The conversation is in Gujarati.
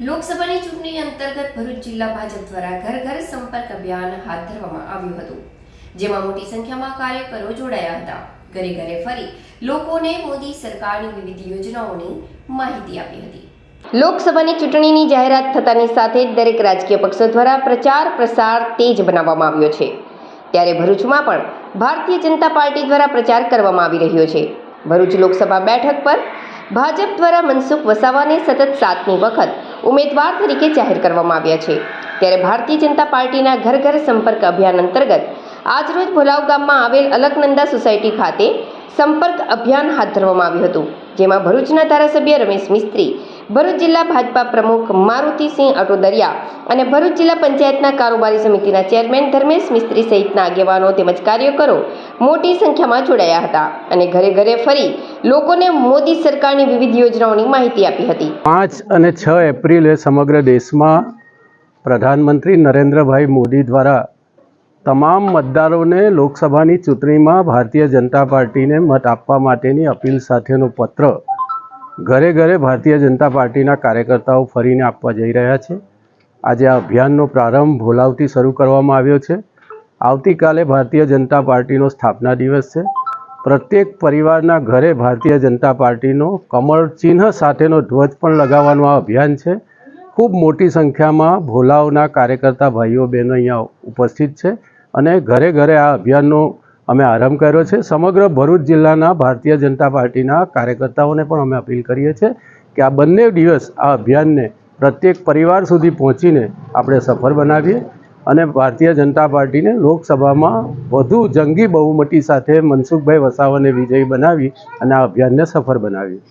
લોકસભાની ચૂંટણી અંતર્ગત ભરૂચ જિલ્લા ભાજપ દ્વારા ઘર ઘર સંપર્ક અભિયાન હાથ ધરવામાં આવ્યું હતું, જેમાં મોટી સંખ્યામાં કાર્યકરો જોડાયા હતા. ઘરે ઘરે ફરી લોકોને મોદી સરકારની વિવિધ યોજનાઓની માહિતી આપી હતી. લોકસભાની ચૂંટણીની જાહેરાત થતાની સાથે જ દરેક રાજકીય પક્ષો દ્વારા પ્રચાર પ્રસાર તેજ બનાવવામાં આવ્યો છે. ત્યારે ભરૂચમાં પણ ભારતીય જનતા પાર્ટી દ્વારા પ્રચાર કરવામાં આવી રહ્યો છે. ભરૂચ લોકસભા બેઠક પર ભાજપ દ્વારા મનસુખ વસાવાને સતત સાતમી વખત ઉમેદવાર તરીકે જાહેર કરવામાં આવ્યા છે. ત્યારે ભારતીય જનતા પાર્ટીના ઘર ઘર સંપર્ક અભિયાન અંતર્ગત આજરોજ ભોલાવ ગામમાં આવેલ અલકનંદા સોસાયટી ખાતે સંપર્ક અભિયાન હાથ ધરવામાં આવ્યું હતું, જેમાં ભરૂચના ધારાસભ્ય રમેશ મિસ્ત્રી ભરૂચ જિલ્લા ભાજપા પ્રમુખ મારુતિસિંહ અટોદરિયા અને ભરૂચ જિલ્લા પંચાયતના કારોબારી સમિતિના ચેરમેન ધર્મેશ મિસ્ત્રી સહિતના આગેવાનો તેમજ કાર્યકરો મોટી સંખ્યામાં જોડાયા હતા અને ઘરે ઘરે ફરી લોકોને મોદી સરકારની વિવિધ યોજનાઓની માહિતી આપી હતી. પાંચ અને છ એપ્રિલે સમગ્ર દેશમાં પ્રધાનમંત્રી નરેન્દ્રભાઈ મોદી દ્વારા તમામ મતદારોને લોકસભાની ચૂંટણીમાં ભારતીય જનતા પાર્ટીને મત આપવા માટેની અપીલ સાથેનો પત્ર ઘરે ઘરે ભારતીય જનતા પાર્ટીના કાર્યકર્તાઓ ફરીને આપવા જઈ રહ્યા છે. આજે આ અભિયાનનો પ્રારંભ ભોલાવથી શરૂ કરવામાં આવ્યો છે. આવતીકાલે ભારતીય જનતા પાર્ટીનો સ્થાપના દિવસ છે. પ્રત્યેક પરિવારના ઘરે ભારતીય જનતા પાર્ટીનો કમળ ચિહ્ન સાથેનો ધ્વજ પણ લગાવવાનું આ અભિયાન છે. ખૂબ મોટી સંખ્યામાં ભોલાવના કાર્યકર્તા ભાઈઓ બહેનો અહીંયા ઉપસ્થિત છે અને ઘરે ઘરે આ અભિયાનનો અમે આરંભ કર્યો છે. સમગ્ર ભરૂચ જિલ્લાના ભારતીય જનતા પાર્ટીના કાર્યકર્તાઓને પણ અમે અપીલ કરીએ છીએ કે આ બંને દિવસ આ અભિયાનને પ્રત્યેક પરિવાર સુધી પહોંચીને આપણે સફળ બનાવીએ અને ભારતીય જનતા પાર્ટીને લોકસભામાં વધુ જંગી બહુમતી સાથે મનસુખભાઈ વસાવાને વિજયી બનાવી અને આ અભિયાનને સફળ બનાવીએ.